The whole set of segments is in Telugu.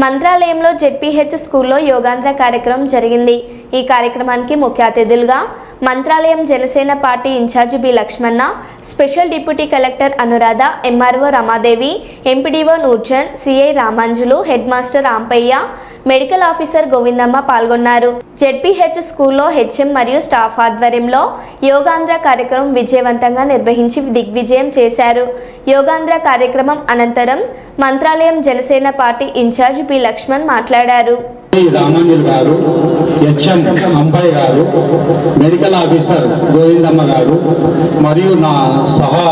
మంత్రాలయంలో జెడ్పీహెచ్ స్కూల్లో యోగాంధ్ర కార్యక్రమం జరిగింది. ఈ కార్యక్రమానికి ముఖ్య అతిథులుగా Mantralayam Janasena party incharge B Lakshmana special deputy collector Anuradha MRO Ramadevi MPDO Noorjan CI Ramanjulu head master Ampayya medical officer Govindamma పాల్గొన్నారు. జెడ్పీహెచ్ స్కూల్లో హెచ్ఎం మరియు స్టాఫ్ ఆధ్వర్యంలో యోగాంధ్ర కార్యక్రమం విజయవంతంగా నిర్వహించి దిగ్విజయం చేశారు. యోగాంధ్ర కార్యక్రమం అనంతరం Mantralayam Janasena party incharge B Lakshman మాట్లాడారు. రామాంజులు గారు హెచ్ఎం అంబాయ్ గారు మెడికల్ ఆఫీసర్ గోవిందమ్మ గారు మరియు నా సహా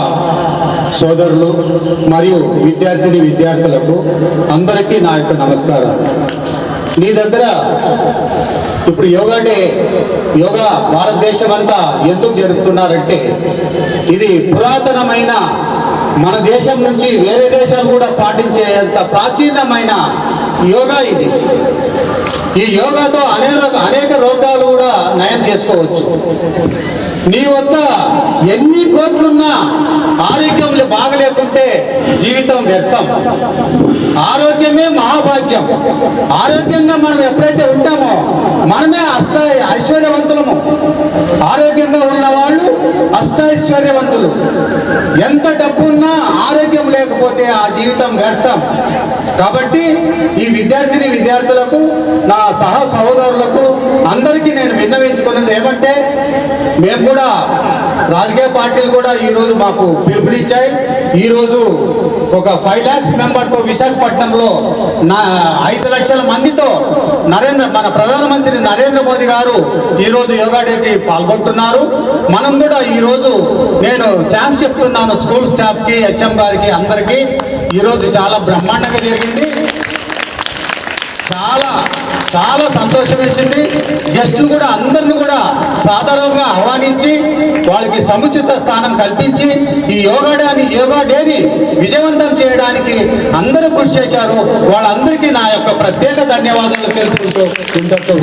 సోదరులు మరియు విద్యార్థిని విద్యార్థులకు అందరికీ నా యొక్క నమస్కారం మీ దగ్గర ఇప్పుడు యోగా డే యోగా భారతదేశం అంతా ఎందుకు జరుపుతున్నారంటే ఇది పురాతనమైన మన దేశం నుంచి వేరే దేశాలు కూడా పాటించేంత ప్రాచీనమైన యోగా ఇది. ఈ యోగాతో అనేక అనేక రోగాలు కూడా నయం చేసుకోవచ్చు. నీ వద్ద ఎన్ని కోట్లున్నా ఆరోగ్యం బాగలేకుంటే జీవితం వ్యర్థం. ఆరోగ్యమే మహాభాగ్యం. ఆరోగ్యంగా మనం ఎప్పుడైతే ఉంటామో మనమే అష్ట ఐశ్వర్యవంతులము. ఆరోగ్యంగా ఉన్నవాళ్ళు అష్టైశ్వర్యవంతులు ఎంత డబ్బు ఉన్నా ఆరోగ్యం లేకపోతే ఆ జీవితం వ్యర్థం. కాబట్టి ఈ విద్యార్థిని విద్యార్థులకు నా సహ సహోదరులకు అందరికీ నేను విన్నవించుకున్నది ఏమంటే మేము కూడా రాజకీయ పార్టీలు కూడా ఈరోజు మాకు పిలుపునిచ్చాయి. ఈరోజు ఒక ఫైవ్ ల్యాక్స్ మెంబర్తో విశాఖపట్నంలో నా ఐదు లక్షల మందితో నరేంద్ర మన ప్రధానమంత్రి నరేంద్ర మోదీ గారు ఈరోజు యోగా డేకి పాల్గొంటున్నారు. మనం కూడా ఈరోజు నేను థ్యాంక్స్ చెప్తున్నాను స్కూల్ స్టాఫ్కి హెచ్ఎం గారికి అందరికీ. ఈరోజు చాలా బ్రహ్మాండంగా జరిగింది. చాలా చాలా సంతోషం వేసింది గెస్టులు కూడా అందరిని కూడా సాధారణంగా ఆహ్వానించి వాళ్ళకి సముచిత స్థానం కల్పించి ఈ యోగా డేని యోగా డేని విజయవంతం చేయడానికి అందరూ కృషి చేశారు. వాళ్ళందరికీ నా యొక్క ప్రత్యేక ధన్యవాదాలు తెలుపుకుంటూ ఇంతటితో